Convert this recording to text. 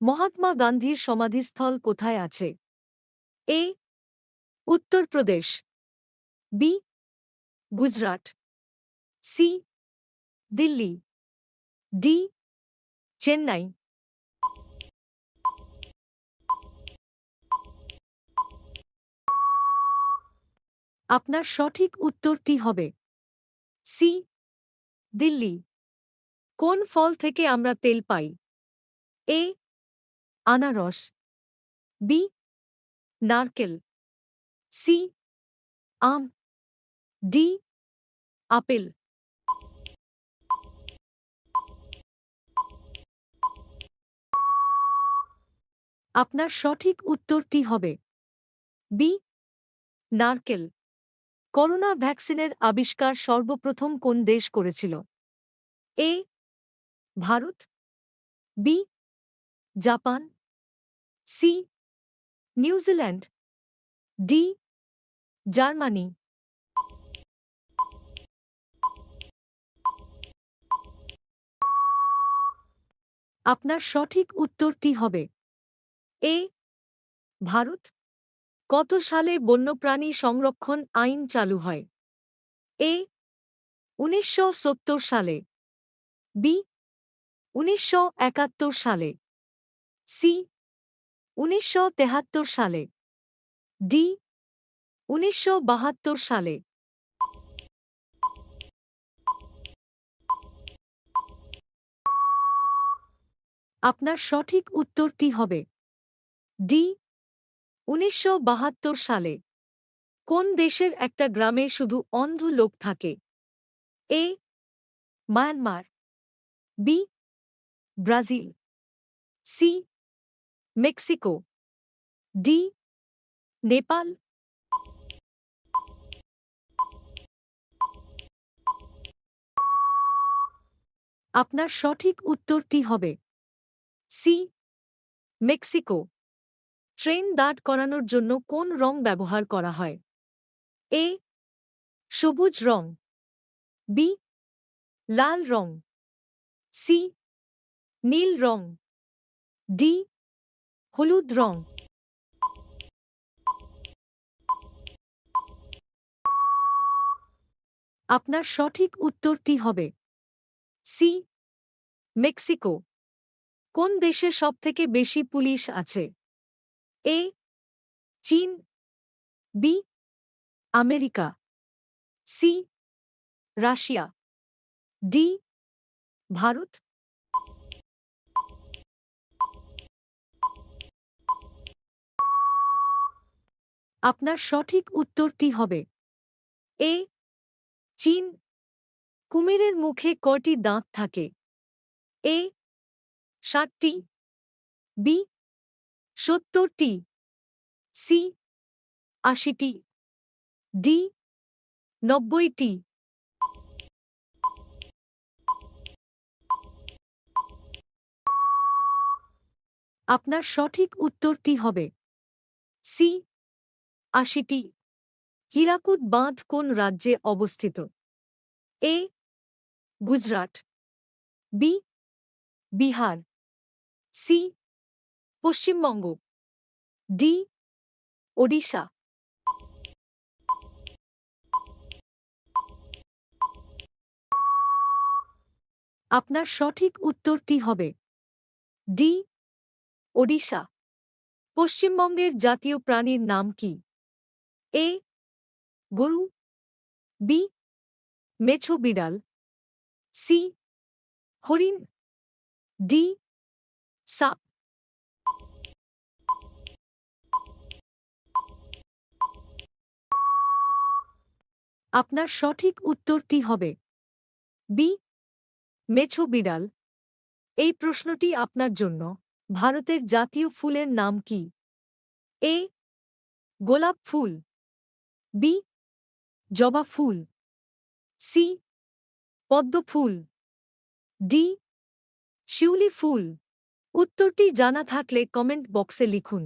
মহাত্মা গান্ধীর সমাধিস্থল কোথায় আছে? A Uttar Pradesh B, Gujarat, C, Delhi, D, Chennai. আপনার সঠিক উত্তরটি হবে, সি, দিল্লি। কোন ফল থেকে আমরা তেল পাই? এ আনারস, বি, নারকেল, সি, আম, ডি, আপেল। আপনার সঠিক উত্তরটি হবে, বি, নারকেল। করোনা ভ্যাকসিনের আবিষ্কার সর্বপ্রথম কোন দেশ করেছিল? A, Bharat, B, Japan C New Zealand D Germany আপনার সঠিক উত্তরটি হবে এ ভারত। কত সালে বন্যপ্রাণী সংরক্ষণ আইন চালু হয়? এ উনিশশো সত্তর সালে। বি উনিশশো একাত্তর সালে। সি উনিশশো সালে। ডি, উনিশশো বাহাত্তর সালে। আপনার সঠিক উত্তরটি হবে। ডি, উনিশশো বাহাত্তর সালে। কোন দেশের একটা গ্রামে শুধু অন্ধ লোক থাকে? A, Myanmar. B, Brazil. C Mexico. D, Nepal. আপনার সঠিক উত্তরটি হবে সি, মেক্সিকো। ট্রেন দাঁড় করানোর জন্য কোন রং ব্যবহার করা হয়? এ, সবুজ রং। বি, লাল রং। সি, নীল রং। ডি হলুদ রং। আপনার সঠিক উত্তরটি হবে সি, মেক্সিকো। কোন দেশে সবথেকে বেশি পুলিশ আছে? এ, চীন। B, America. C, Russia. D, Bharat. আপনার সঠিক উত্তরটি হবে। এ, চীন। কুমিরের মুখে কটি দাঁত থাকে? এ ষাটটি বি, সত্তরটি। সি, আশিটি। ডি, নব্বইটি। আপনার সঠিক উত্তরটি হবে। সি আশিটি। হীরাকুদ বাঁধ কোন রাজ্যে অবস্থিত? A, Gujarat, B, Bihar, C, Paschimbanga, D, Odisha. আপনার সঠিক উত্তরটি হবে ডি, ওডিশা। পশ্চিমবঙ্গের জাতীয় প্রাণীর নাম কি? এ গরু বি মেছো বিড়াল, সি হরিণ, ডি সাপ। আপনার সঠিক উত্তরটি হবে বি মেছো বিড়াল। এই প্রশ্নটি আপনার জন্য। ভারতের জাতীয় ফুলের নাম কি? এ গোলাপ ফুল বি জবা ফুল। সি পদ্ম ফুল। ডি শিউলি ফুল। উত্তরটি জানা থাকলে কমেন্ট বক্সে লিখুন।